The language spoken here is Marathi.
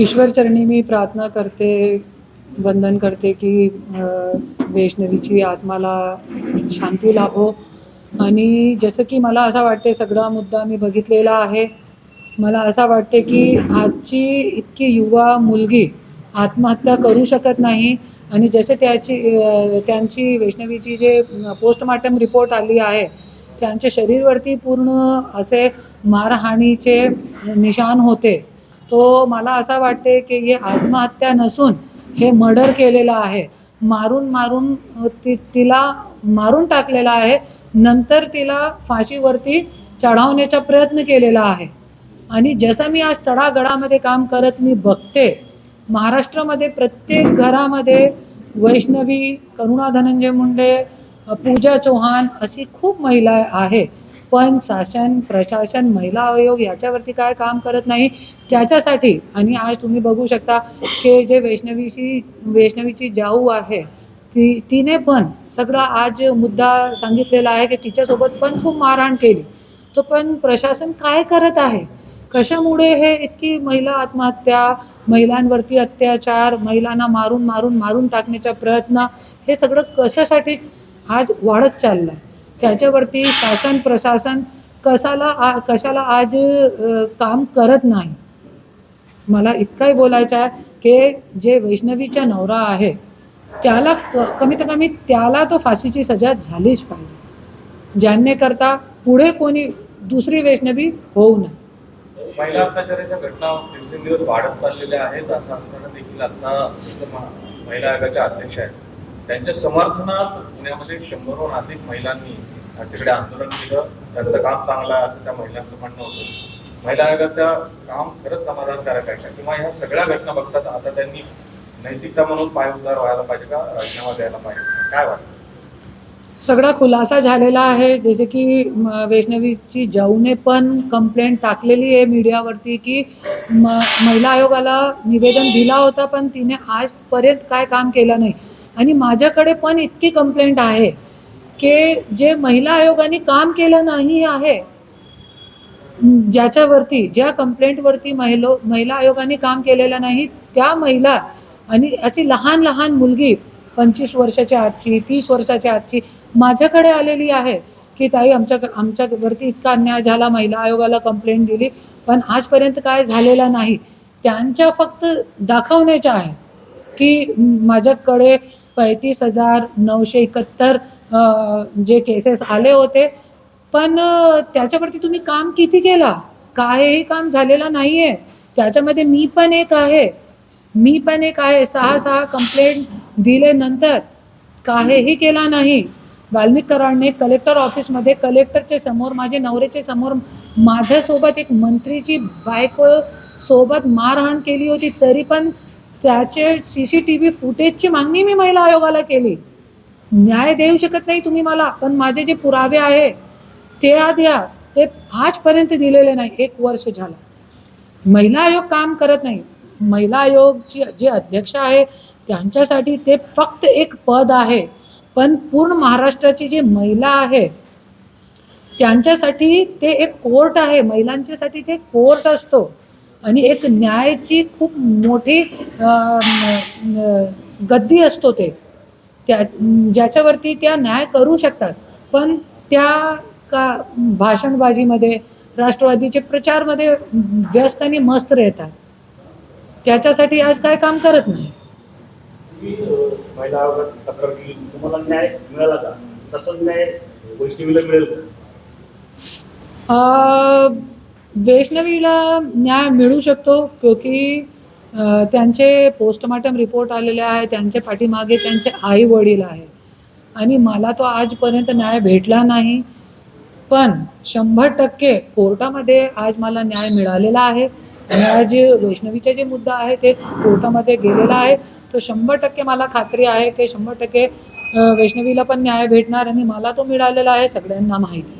ईश्वरचरणी मी प्रार्थना करते वंदन करते की वैष्णवीची आत्माला शांती लाभो. आणि जसं की मला असं वाटते सगळा मुद्दा मी बघितलेला आहे मला असं वाटते की आजची इतकी युवा मुलगी आत्महत्या करू शकत नाही. आणि जसे त्याची त्यांची वैष्णवीची जे पोस्टमार्टम रिपोर्ट आली आहे त्यांच्या शरीरवरती पूर्ण असे मारहाणीचे निशाण होते. तो मला असं वाटते की हे आत्महत्या नसून हे मर्डर केलेलं आहे. मारून मारून ती तिला मारून टाकलेला आहे. नंतर तिला फाशीवरती चढावण्याचा प्रयत्न केलेला आहे. आणि जसं मी आज तडागडामध्ये काम करत मी बघते महाराष्ट्रामध्ये प्रत्येक घरामध्ये वैष्णवी करुणा धनंजय मुंडे पूजा चौहान अशी खूप महिला आहे. पण शासन प्रशासन महिला आयोग याच्यावरती काय काम करत नाही? त्याच्यासाठी. आणि आज तुम्ही बघू शकता की जे वैष्णवीची वैष्णवीची जाऊ आहे ती तिने पण सगळा आज मुद्दा सांगितलेला आहे की तिच्यासोबत पण खूप मारहाण केली. तो पण प्रशासन काय करत आहे? कशामुळे हे इतकी महिला आत्महत्या महिलांवरती अत्याचार महिलांना मारून मारून मारून टाकण्याचा प्रयत्न हे सगळं कशासाठी आज वाढत चाललं आहे त्याच्यावरती शासन प्रशासन कशाला आ कशाला आज काम करत नाही? मला इतकंही बोलायचं आहे की जे वैष्णवीचा नवरा आहे त्याला कमीत कमी त्याला तो फाशीची सजा झालीच पाहिजे. ज्यांनी करता पुढे कोणी दुसरी वैष्णवी होऊ नये. महिला अत्याचाराच्या घटना दिवसेंदिवस वाढत चाललेल्या आहेत. असं असताना देखील आता महिला आयोगाच्या अध्यक्ष आहेत. त्यांच्या समर्थनात पुण्यामध्ये शंभरहून अधिक महिलांनी तिकडे आंदोलन केलं. त्यांचं काम चांगलं आहे असं त्या महिलांचं म्हणणं होतं. महिला आयोगाचं काम खरंच समाधानकारक आहे का? किंवा ह्या सगळ्या घटना बघतात आता त्यांनी नैतिकता म्हणून पायउतार व्हायला पाहिजे का? राजीनामा द्यायला पाहिजे काय वाटतं? सगळा खुलासा झालेला आहे. जसे की वैष्णवीची जाऊने पण कंप्लेंट टाकलेली आहे मीडियावरती की म महिला आयोगाला निवेदन दिला होता पण तिने आजपर्यंत काय काम केलं नाही. आणि माझ्याकडे पण इतकी कंप्लेंट आहे की जे महिला आयोगाने काम केलं नाही आहे ज्याच्यावरती ज्या कंप्लेंटवरती महिलो महिला आयोगाने काम केलेलं नाही त्या महिला आणि अशी लहान लहान मुलगी पंचवीस वर्षाच्या आजची तीस वर्षाच्या आजची माझ्याकडे आलेली आहे की ताई आमच्या आमच्यावरती इतका अन्याय झाला महिला आयोगाला कंप्लेंट दिली पण आजपर्यंत काय झालेला नाही. त्यांच्या फक्त दाखवण्याच्या आहे की माझ्याकडे पैतीस हजार नऊशे एकाहत्तर जे केसेस आले होते. पण त्याच्यावरती तुम्ही काम किती केला? काहीही काम झालेलं नाही आहे त्याच्यामध्ये मी पण एक आहे. मी पण एक आहे. सहा सहा कंप्लेंट दिल्यानंतर काहीही केला नाही. वाल्मिक कराडने कलेक्टर ऑफिसमध्ये कलेक्टरच्या समोर माझे नवऱ्याच्या समोर माझ्यासोबत एक मंत्रीची बायको सोबत मारहाण केली होती तरी पण त्याचे सी सी टी व्ही फुटेजची मागणी मी महिला आयोगाला केली. न्याय देऊ शकत नाही तुम्ही मला पण माझे जे पुरावे आहे ते द्या ते आजपर्यंत दिलेले नाही एक वर्ष झालं. महिला आयोग काम करत नाही. महिला आयोगची जे अध्यक्ष आहे त्यांच्यासाठी ते फक्त एक पद आहे. पण पूर्ण महाराष्ट्राची जी महिला आहे त्यांच्यासाठी ते एक कोर्ट आहे. महिलांच्यासाठी ते कोर्ट असतो. आणि एक न्यायाची खूप मोठी गद्दी असतो ते. त्या ज्याच्यावरती त्या न्याय करू शकतात. पण त्या का भाषणबाजीमध्ये राष्ट्रवादीचे प्रचारमध्ये व्यस्त आणि मस्त राहतात. त्याच्यासाठी आज काय काम करत नाही? न्याय वैष्णवीला न्याय मिळू शकतो क्योंकि त्यांचे पोस्टमार्टम रिपोर्ट आलेले आहे त्यांच्या पाठीमागे त्यांचे आई वडील आहे आणि मला तो आजपर्यंत न्याय भेटला नाही. पण शंभर टक्के कोर्टामध्ये आज मला न्याय मिळालेला आहे. आणि आज वैष्णवीचा जे मुद्दा आहे ते कोर्टामध्ये गेलेला आहे. तो शंभर टक्के मला खात्री आहे की शंभर टक्के वैष्णवीला पण न्याय भेटणार आणि मला तो मिळालेला आहे सगळ्यांना माहिती